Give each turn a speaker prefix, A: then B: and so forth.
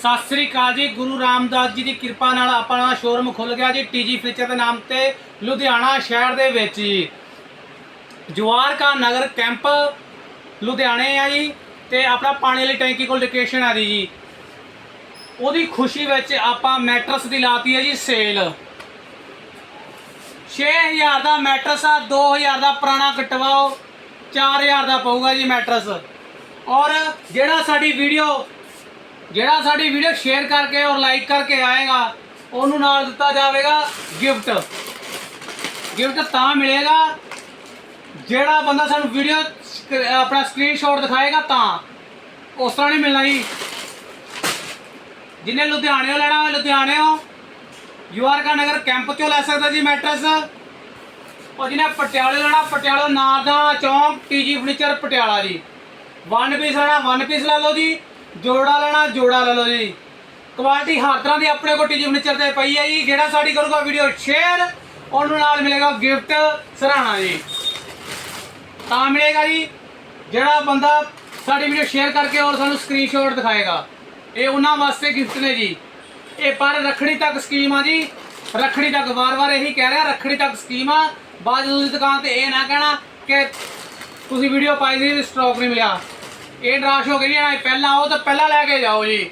A: ਸਤਿ ਸ੍ਰੀ ਅਕਾਲ ਜੀ। ਗੁਰੂ ਰਾਮਦਾਸ ਜੀ ਦੀ ਕਿਰਪਾ ਨਾਲ ਆਪਣਾ ਸ਼ੋਰੂਮ ਖੁੱਲ ਗਿਆ ਜੀ ਟੀਜੀ ਫਰਨੀਚਰ ਦੇ ਨਾਮ ਤੇ ਲੁਧਿਆਣਾ ਸ਼ਹਿਰ ਦੇ ਵਿੱਚ ਜੀ। ਜਵਾਰ ਕਾ ਨਗਰ ਕੈਂਪ ਲੁਧਿਆਣੇ ਆ ਜੀ ਤੇ ਆਪਣਾ ਪਾਣੀ ਵਾਲੀ ਟੈਂਕੀ ਕੋਲ ਲੋਕੇਸ਼ਨ ਆ ਦੀ ਜੀ। ਉਹਦੀ ਖੁਸ਼ੀ ਵਿੱਚ ਆਪਾਂ ਮੈਟਰਸ ਦੀ ਲਾਤੀ ਹੈ ਜੀ ਸੇਲ। 6000 ਦਾ ਮੈਟਰਸ ਆ 2000 ਦਾ ਪੁਰਾਣਾ ਕਟਵਾਓ 4000 ਦਾ ਪਊਗਾ ਜੀ ਮੈਟਰਸ। ਔਰ ਜਿਹੜਾ ਸਾਡੀ ਵੀਡੀਓ ਜਿਹੜਾ ਸਾਡੀ ਵੀਡੀਓ ਸ਼ੇਅਰ ਕਰਕੇ ਔਰ ਲਾਈਕ ਕਰਕੇ ਆਏਗਾ, ਉਹਨੂੰ ਨਾਲ ਦਿੱਤਾ ਜਾਵੇਗਾ ਗਿਫਟ ਗਿਫਟ ਤਾਂ ਮਿਲੇਗਾ, ਜਿਹੜਾ ਬੰਦਾ ਸਾਨੂੰ ਵੀਡੀਓ ਆਪਣਾ ਸਕਰੀਨਸ਼ਾਟ ਦਿਖਾਏਗਾ ਤਾਂ। ਉਸ ਤਰ੍ਹਾਂ ਨਹੀਂ ਮਿਲਣਾ ਜੀ। ਜਿਹਨੇ ਲੁਧਿਆਣਿਓਂ ਲੈਣਾ ਹੋਵੇ ਲੁਧਿਆਣਿਓਂ ਯੂਆਰ ਕਾ ਨਗਰ ਕੈਂਪ ਚੋਂ ਲੈ ਸਕਦਾ ਜੀ ਮੈਟਰਸ ਉਹ ਜਿਹਨੇ ਪਟਿਆਲੇ ਲੈਣਾ, ਪਟਿਆਲੇ ਨਾਰਦਾ ਚੌਂਕ TG furniture Patiala ji. One piece ਲੈਣਾ ਵਨ ਪੀਸ ਲੈ ਲਓ ਜੀ। ਜੋੜਾ ਲੈਣਾ, ਜੋੜਾ ਲੈ ਲਓ ਜੀ। ਕੁਆਲਿਟੀ ਹਰ ਤਰ੍ਹਾਂ ਦੀ ਆਪਣੇ ਕੋਲ ਟੀਜੀ ਫਰਨੀਚਰ ਤੇ ਪਈ ਹੈ ਜੀ। ਜਿਹੜਾ ਸਾਡੀ ਕਰੂਗਾ ਵੀਡੀਓ ਸ਼ੇਅਰ ਉਹਨੂੰ ਨਾਲ ਮਿਲੇਗਾ ਗਿਫਟ ਸਰਾਣਾ ਜੀ। ਤਾਂ ਮਿਲੇਗਾ ਜੀ, ਜਿਹੜਾ ਬੰਦਾ ਸਾਡੀ ਵੀਡੀਓ ਸ਼ੇਅਰ ਕਰਕੇ ਔਰ ਸਾਨੂੰ ਸਕਰੀਨਸ਼ਾਟ ਦਿਖਾਏਗਾ। ਇਹ ਉਹਨਾਂ ਵਾਸਤੇ ਗਿਫਟ ਨੇ ਜੀ। ਇਹ ਪਰ ਰੱਖੜੀ ਤੱਕ ਸਕੀਮ ਆ ਜੀ। ਰੱਖੜੀ ਤੱਕ ਵਾਰ-ਵਾਰ ਇਹੀ ਕਹਿ ਰਿਹਾ, ਰੱਖੜੀ ਤੱਕ ਸਕੀਮ ਆ। ਬਾਅਦ ਵਿੱਚ ਤੁਸੀਂ ਦੁਕਾਨ ਤੇ ਇਹ ਨਾ ਕਹਿਣਾ ਕਿ ਤੁਸੀਂ ਵੀਡੀਓ ਪਾਈ ਸੀ ਸਟਾਕ ਨਹੀਂ ਮਿਲਿਆ। ਇਹ ਨਿਰਾਸ਼ ਹੋ ਗਏ ਜੀ ਪਹਿਲਾਂ ਆਓ ਤਾਂ ਪਹਿਲਾਂ ਲੈ ਕੇ ਜਾਓ ਜੀ।